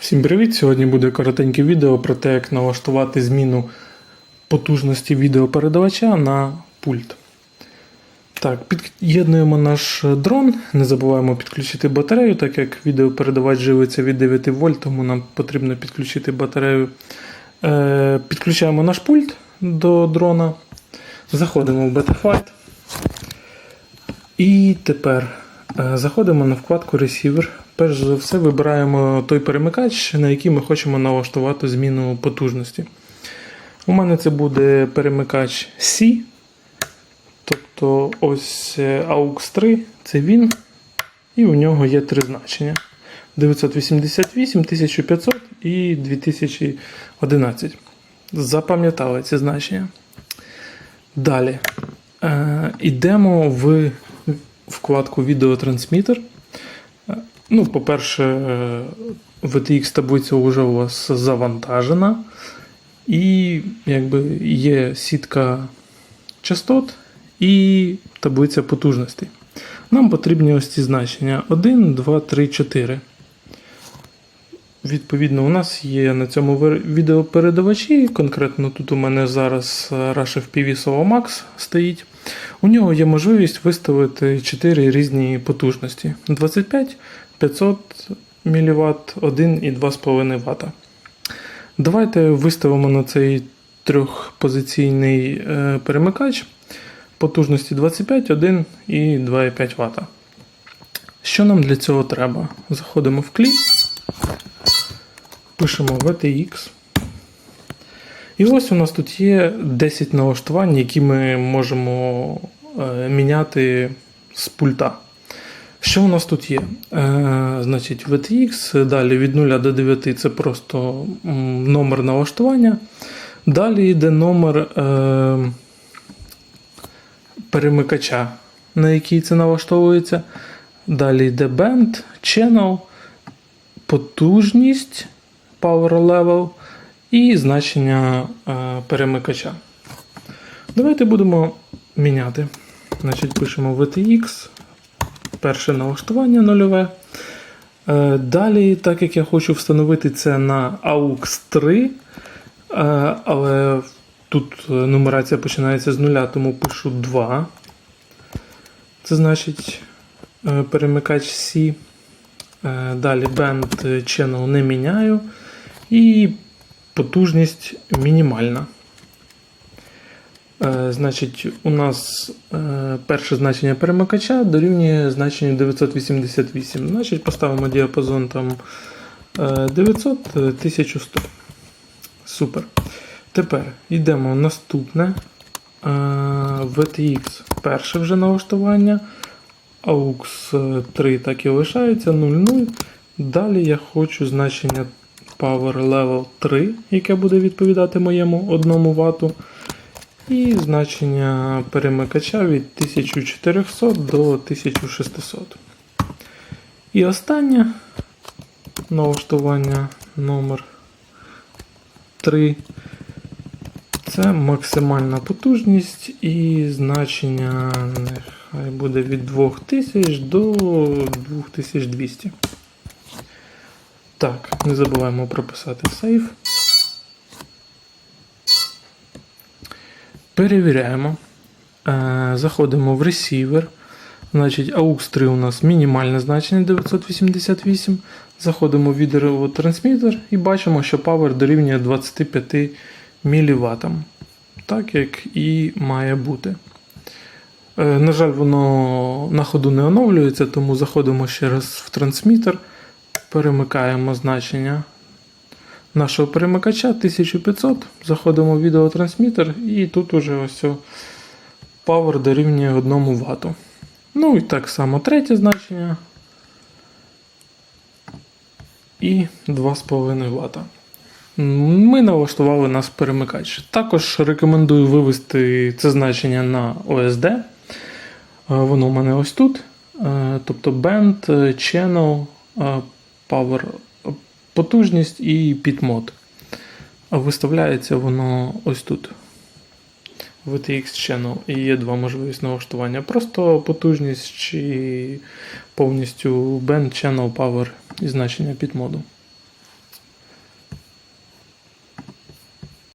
Всім привіт! Сьогодні буде коротеньке відео про те, як налаштувати зміну потужності відеопередавача на пульт. Так, під'єднуємо наш дрон. Не забуваємо підключити батарею, так як відеопередавач живиться від 9 вольт, тому нам потрібно підключити батарею. Е, підключаємо наш пульт до дрона. Заходимо в Betaflight. І тепер е, заходимо на вкладку Receiver. Перш за все вибираємо той перемикач, на який ми хочемо налаштувати зміну потужності. У мене це буде перемикач C. Тобто ось е, AUX 3 це він. І у нього є три значення: 988, 1500 і 2011. Запам'ятали ці значення. Далі. Е, Йдемо в вкладку Відеотрансмітер. Ну, по-перше, е, VTX таблиця вже у вас завантажена. І якби є сітка частот і таблиця потужностей. Нам потрібні ось ці значення 1, 2, 3, 4. Відповідно, у нас є на цьому відеопередавачі. Конкретно тут у мене зараз е, Rush FPV Solo Max стоїть. У нього є можливість виставити 4 різні потужності: 25, 500 мВт, 1 і 2,5 Вт. Давайте виставимо на цей трьохпозиційний е, перемикач потужності 25, 1 і 2,5 Вт. Що нам для цього треба? Заходимо в кліп, пишемо VTX. І ось у нас тут є 10 налаштувань, які ми можемо е, міняти з пульта. Що у нас тут є? Е, значить, VTX, далі від 0 до 9 це просто номер налаштування. Далі йде номер е, перемикача, на який це налаштовується. Далі йде band, channel, потужність, power level і значення е, перемикача. Давайте будемо міняти. Значить, пишемо VTX, перше налаштування нульове. Е, Далі, так як я хочу встановити це на AUX 3, е, але тут е, нумерація починається з нуля, тому пишу 2. Це значить перемикач C. Далі band channel не міняю. І потужність мінімальна. Е, Значить, у нас е, перше значення перемикача дорівнює значенню 988. Значить, поставимо діапазон там е, 900 е, 1100. Супер. Тепер йдемо в наступне. VTX перше вже налаштування. AUX 3 так і лишається 0,0. Далі я хочу значення Power Level 3, яке буде відповідати моєму 1 Вт. І значення перемикача від 1400 до 1600. І останнє налаштування номер 3. Це максимальна потужність і значення нехай буде від 2000 до 2200. Так, не забуваємо прописати сейф. Перевіряємо. Е, Заходимо в ресівер. Значить, AUX 3 у нас мінімальне значення 988. Заходимо в відеотрансмітер і бачимо, що Power дорівнює 25 мВт. Так як і має бути. Е, На жаль, воно на ходу не оновлюється, тому заходимо ще раз в трансмітер, перемикаємо значення нашого перемикача 1500, заходимо в відеотрансмітер і тут уже ось Power дорівнює 1 Вт. Ну і так само третє значення. І 2,5 Вт. Ми налаштували наш перемикач. Також рекомендую вивести це значення на OSD. Е, Воно у мене ось тут. Е, Тобто Band, Channel, е, Power, потужність і підмод. Виставляється воно ось тут. VTX Channel. І є два можливості налаштування. Просто потужність чи повністю Band, Channel, Power і значення PitModu.